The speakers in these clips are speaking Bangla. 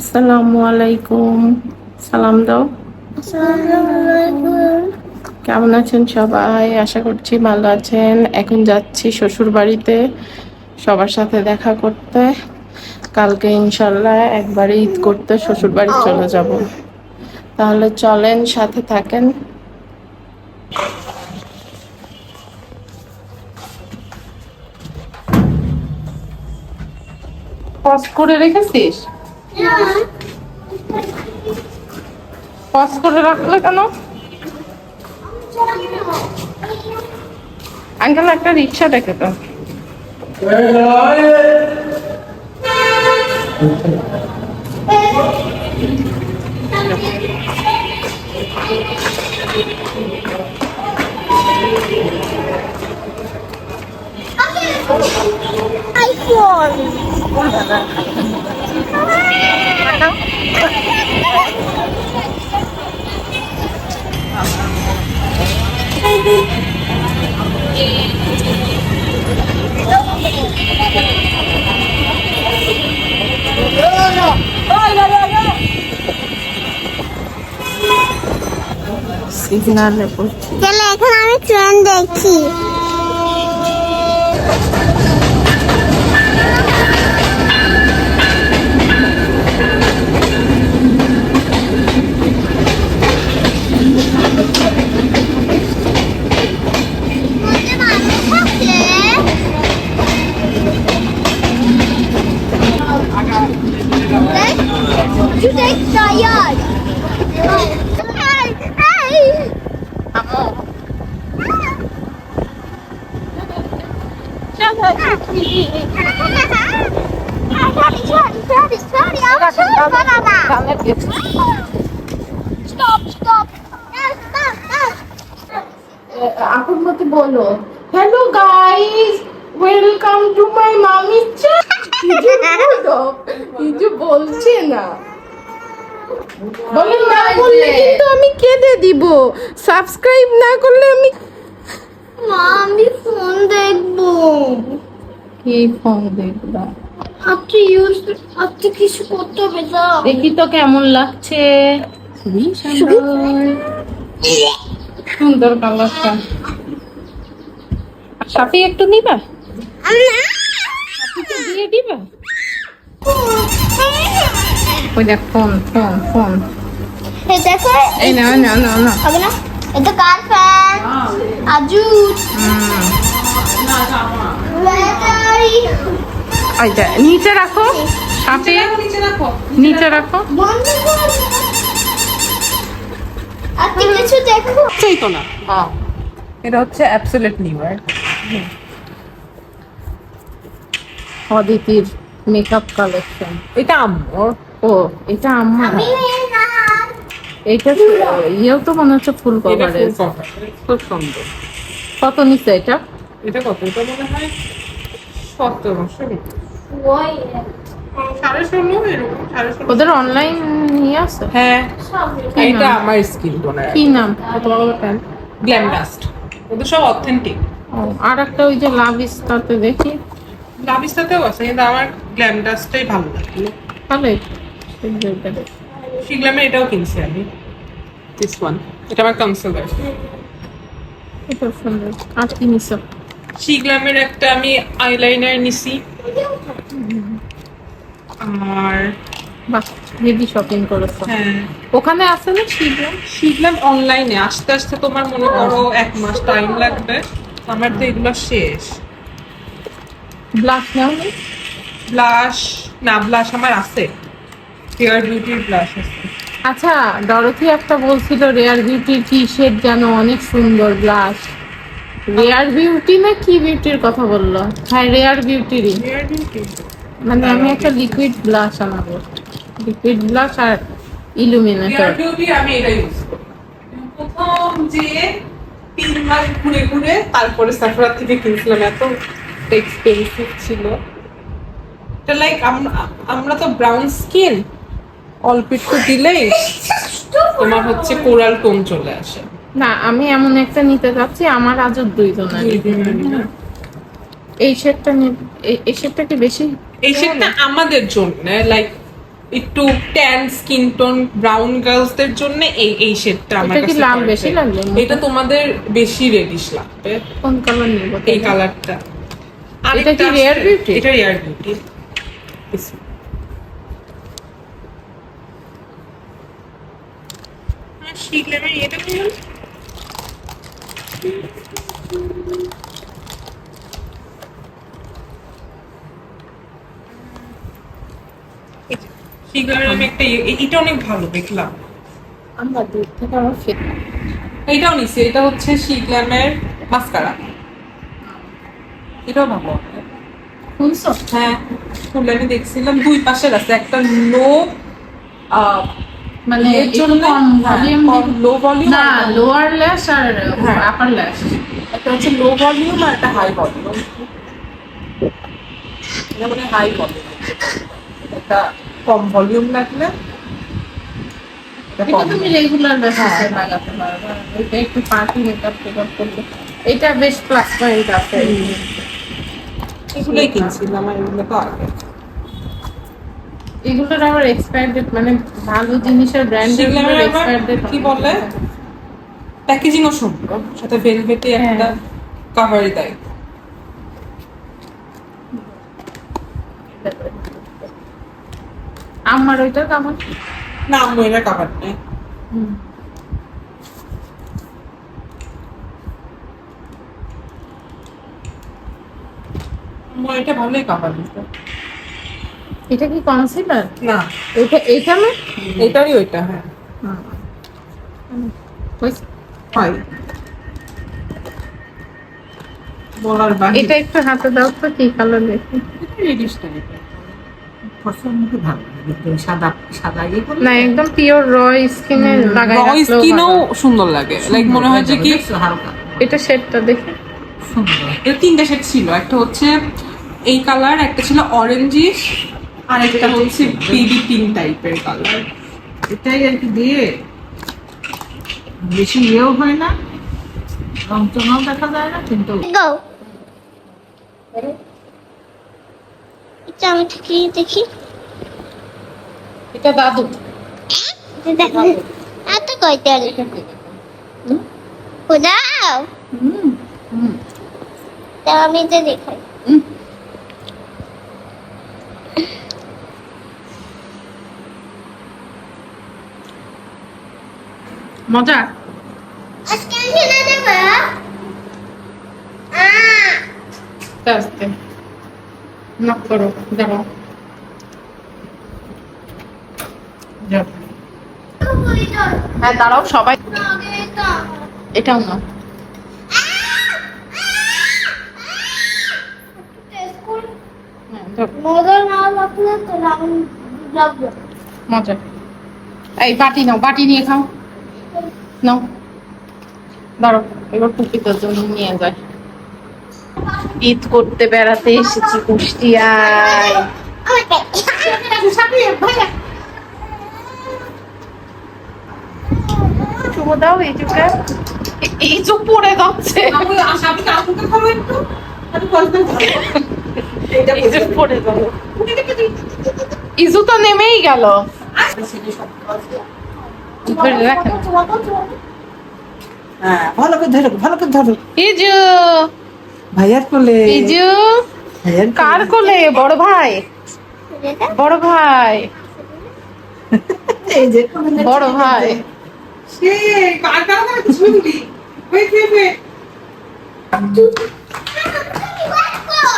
আসসালামু আলাইকুম সালাম দাও। কেমন আছেন সবাই? আশা করছি ভালো আছেন। এখন যাচ্ছি শ্বশুর বাড়িতে সবার সাথে দেখা করতে। কালকে ইনশাল্লাহ একবারে ঈদ করতে শ্বশুর বাড়ি চলে যাব। তাহলে চলেন সাথে থাকেন। পজ করে রেখেছিস? পজ করে রাখলে কেন আঙ্কেল একটা রিক্সা ডেকে তো iPhone. সিগনালে পড়ছি চলো এখন আমি ট্রেন দেখি Take tired. Hey, hey. এখন মতো বলো hello guys welcome to my মামি কিছু বলছে না বলে না বললে। কিন্তু আমি কেঁদে দিব। সাবস্ক্রাইব না করলে আমি মা আমি ফোন দেখব। কি ফোন দেখবা? আপনি ইউজ আপনি কিছু করতে হবে না দেখি তো কেমন লাগছে। খুবই সুন্দর। সুন্দর কালারটা সাথে একটু নিবা? দিয়ে দিবা? ওই দেখ ফোন ফোন ফোন এই দেখো এই না না না না হবে না এটা কার ফ্যান ব্যাটারি আচ্ছা নিচে রাখো সাথে নিচে রাখো বন্ধ কর আপনি কিছু দেখো সেই তো না এটা হচ্ছে অ্যাবসোলিউট নিউ অদিতির মেকআপ কালেকশন এটা আম্মুর ও এটা আমার। এটা ইয়েও তো মনে হচ্ছে ফুল cover, খুব সুন্দর। কত নিচ্ছে এটা? এটা কত? এটা মনে হয় সতেরো ষোলো ওই সাড়ে ষোলো এরকম সাড়ে ষোলো। ওদের অনলাইন নিয়ে আসে হ্যাঁ এটা আমার স্কিন টোনার কি নাম? গ্ল্যাম ডাস্ট ওদের সব অথেন্টিক আর একটা ওই যে লাভ ইস্তাতে দেখি। লাভিস্টাতেও আছে কিন্তু আমার গ্ল্যাম ডাস্টটাই ভালো লাগল তাহলে সেই জায়গাটা দেখি। শিগলামে এটাও কিনছি আমি। দিস ওয়ান এটা আমার কনসিলার এটা সুন্দর আর কি নিছো? শিগলামের একটা আমি আইলাইনার নিছি। আর বাহ হেভি শপিং করেছ। হ্যাঁ। ওখানে আছে না শীঘ্র শিখলাম অনলাইনে আস্তে আস্তে তোমার মনে করো এক মাস টাইম লাগবে। আমার তো এগুলো শেষ। ব্লাশ নাও ব্লাশ না ব্লাশ আমার আছে। হেয়ার বিউটির ব্লাশ আছে। আচ্ছা ডরথি একটা বলছিল রেয়ার বিউটির টি শার্ট যেন অনেক সুন্দর ব্লাশ রেয়ার বিউটি না কি বিউটির কথা বলল? হ্যাঁ রেয়ার বিউটিরই মানে আমি একটা লিকুইড ব্লাশ আনাবো। লিকুইড ব্লাশ আর ইলুমিনেটর বিউটি আমি এটা ইউজ করি। প্রথম যে তিন মাস ঘুরে ঘুরে তারপরে সাফরা থেকে কিনছিলাম এত এক্সপেন্সিভ ছিল। এটা লাইক আমরা তো ব্রাউন স্কিন অল্প একটু দিলেই তোমার হচ্ছে কোরাল টোন চলে আসে। না আমি এমন একটা নিতে চাচ্ছি আমার আজও দুইজনের। এই শেডটা এই শেডটা কি বেশি? এই সেটটা আমাদের জন্য লাইক একটু ট্যান স্কিন টোন ব্রাউন গার্লসদের জন্য এই এই শেডটা আমার কাছে লাল বেশি লাগবে? এটা তোমাদের বেশি রেডিশ লাগবে। কোন কালার নিব এই কালারটা এটা কি Rare Beauty? এটা রেয়ার বিউটি এটা কি বলে? শিগলামের আমি একটা ইয়ে- এটা অনেক ভালো দেখলাম। আমরা দূর থেকে আমার এইটাও নিছি এটা হচ্ছে শিগলামের মাস্কারা এটাও ভালো। হ্যাঁ আমি দেখছিলাম দুই পাশের আছে একটা লো মানে এর জন্য ভলিউম লো ভলিউম না লোয়ার ল্যাশ আর হ্যাঁ। আপার ল্যাশ একটা হচ্ছে লো ভলিউম আর একটা হাই ভলিউম এটা মানে হাই ভলিউম একটা কম ভলিউম লাগলে এটা তুমি রেগুলার বেসিসে হ্যাঁ। লাগাতে পারবে। এটা একটু পার্টি মেকআপ টেকআপ করলে এটা বেশ প্লাস পয়েন্ট আছে। এগুলোই কিনছিলাম এগুলো তো আগে এগুলোর আবার এক্সপায়ার ডেট মানে ভালো জিনিসের শিগলামের এক্সপায়ার ডেট কি বলে? প্যাকেজিংও সুন্দর সাথে ভেলভেটে হ্যাঁ। একটা কাভারই দেয়। আমার ওইটা কেমন না আম্মু এটা কাভার নেই। আম্মু এটা ভালোই কাভার দিতে। এটা কি কনসিলার না। এটা এইটা না? এটারই ওইটা হ্যাঁ? হয়। বলার এটা একটু হাতে দাও তো কি কালার দেখি। রেডিশ মুখে ভালো সাদা সাদা ইয়ে না একদম পিওর র স্কিনে লাগাই র স্কিনও সুন্দর লাগে। লাইক মনে হয় যে কি এটা শেডটা দেখি। সুন্দর। এর তিনটা শেড ছিল। একটা হচ্ছে এই কালার একটা ছিল অরেঞ্জিশ আর হচ্ছে বেবি পিঙ্ক টাইপের কালার এটাই আর কি দিয়ে বেশি ইয়েও হয় না রং চঙাও দেখা যায় না কিন্তু এটা আমি ঠিকই দেখি। এটা দাদু। এত কয়টা খোদাও হুম হুম। তা আমি এটা দেখাই। মজা? আস্তে নক করো দাঁড়াও। হ্যাঁ দাঁড়াও সবাই। এটাও না হ্যাঁ, না মজা। এই বাটি নাও বাটি নিয়ে খাও। নাও দাঁড়ো এবার পুকিটার জন্য নিয়ে যায় ঈদ করতে বেড়াতে এসেছি কুষ্টিয়ায়। শুভ দাও, এই চুকে এই চুপ পড়ে যাচ্ছে ইজু তো নেমেই গেল। ধরে হ্যাঁ ভালো করে ধরো ভালো করে ধরো। ইজু। ভাইয়ার কোলে। ইজু। কার কোলে? বড় ভাই। বড় ভাই। এই যে। বড় ভাই। সে কার কার কার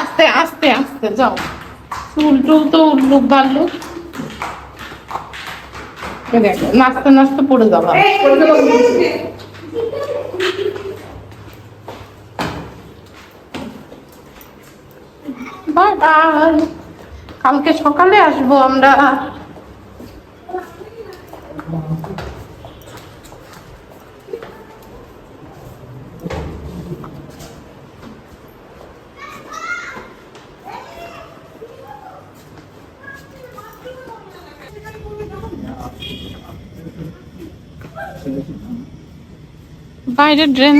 আস্তে আস্তে আস্তে যাও। চুল টুল তো উল্লুক ভাল্লুক দেখো নাচতে নাচতে পড়ে যাবা। কালকে সকালে আসব আমরা। বাইরে ড্রেন